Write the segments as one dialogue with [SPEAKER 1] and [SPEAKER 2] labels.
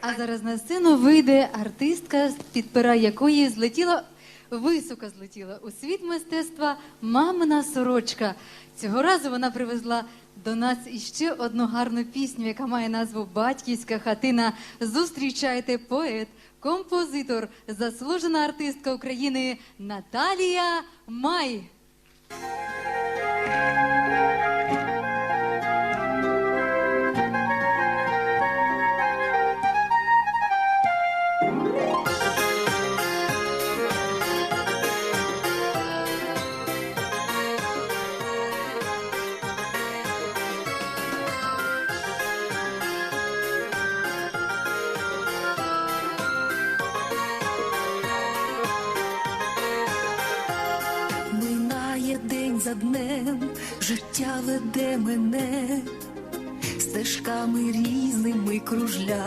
[SPEAKER 1] А зараз на сцену вийде артистка, з-під пера якої злетіла, високо злетіла у світ мистецтва мамина сорочка. Цього разу вона привезла до нас іще одну гарну пісню, яка має назву Батьківська хатина. Зустрічайте поет, композитор, заслужена артистка України Наталія Май.
[SPEAKER 2] Минає за днем, життя веде мене, стежками різними кружляє,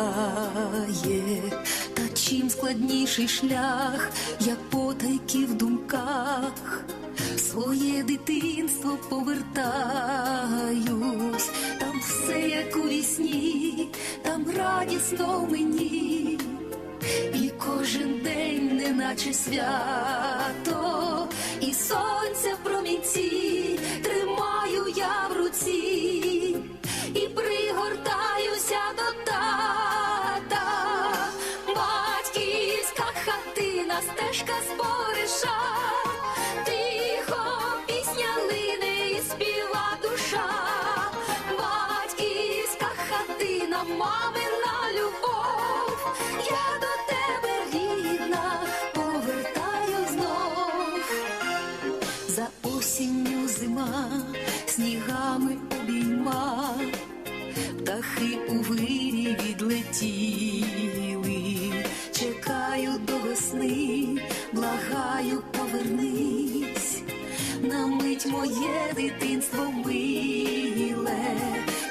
[SPEAKER 2] та чим складніший шлях, я потайки в думках, своє дитинство повертаюсь, там все як у вісні, там радісно мені. І кожен день, неначе свято, і сонця в За осінню зима, снігами обійма, птахи у вирі відлетіли, чекаю до весни, благаю, повернись, на мить моє дитинство миле,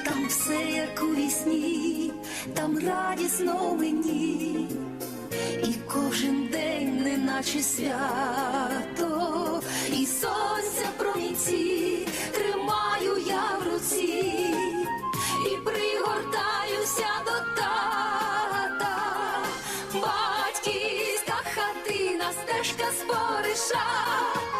[SPEAKER 2] там все як у вісні, там радісно мені. І кожен день, неначе свято, стежка спориша, тихо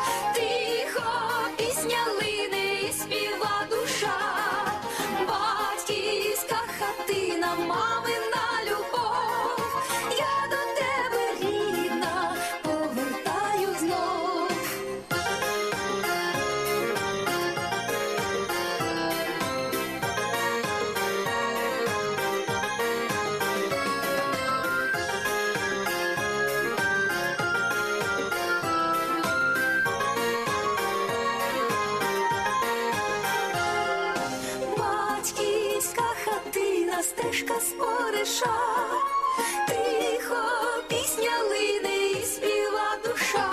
[SPEAKER 2] спориша, тихо пісня лине і співа душа,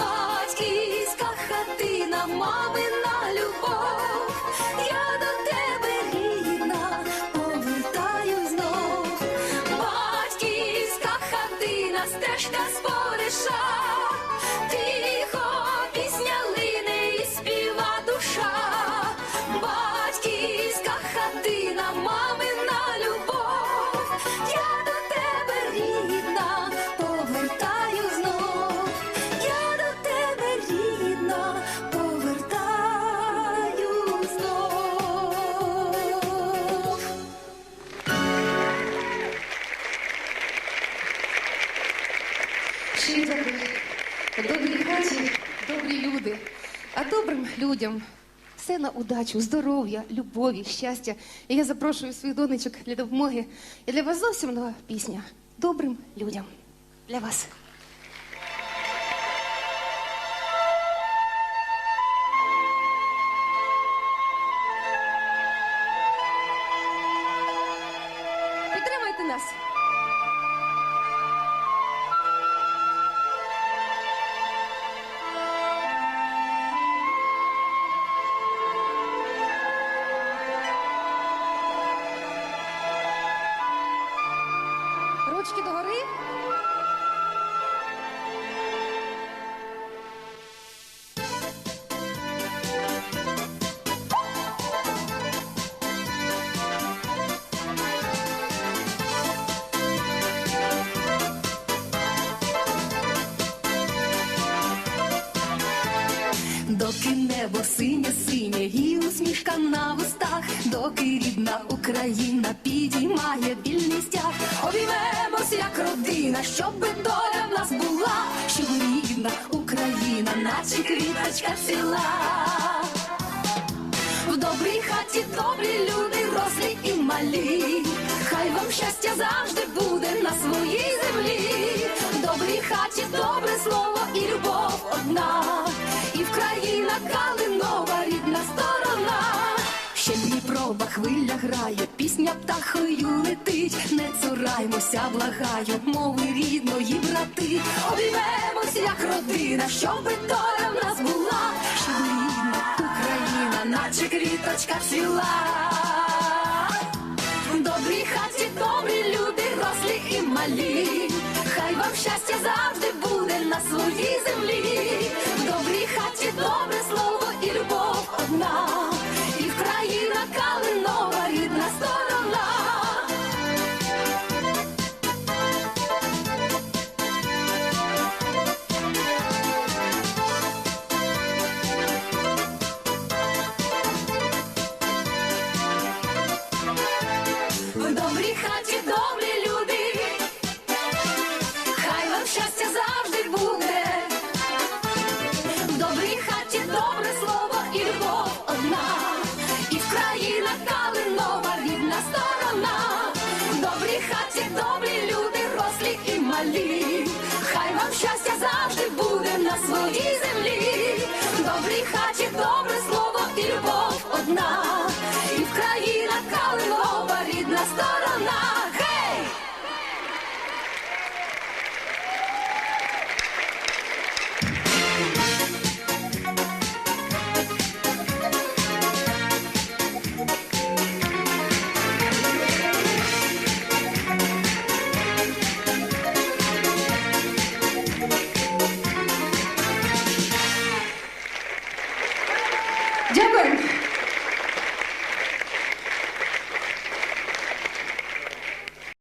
[SPEAKER 2] батьківська хатина, мамина любов, я до тебе рідна, повертаю знов, батьківська хатина, стежка спориша,
[SPEAKER 3] Щирі добрій хаті добрі люди. А добрим людям все на удачу, здоров'я, любові, щастя. І я запрошую своїх донечок для допомоги. І для вас зовсім нова пісня. Добрим людям. Для вас. Підтримайте нас. ручки догори.
[SPEAKER 2] Доки небо синє усмішка на вустах, доки рідна Україна підіймає вільний стяг. Обіймемось, як родина, щоби доля в нас була, щоб рідна Україна, наче квіточка ціла. В добрій хаті добрі люди, рослі і малі. Хай вам щастя завжди буде на своїй землі. В добрій хаті добре слово і любов одна. І в країна калинова рідна сторона. Хвиля грає, пісня птахою летить. Не цураймося, благаю, мови рідної брати. Обіймемось, як родина, щоби доля в нас була, щоб рідна Україна, наче квіточка ціла. В добрій хаті добрі люди, рослі і малі. Хай вам щастя завжди буде на своїй землі.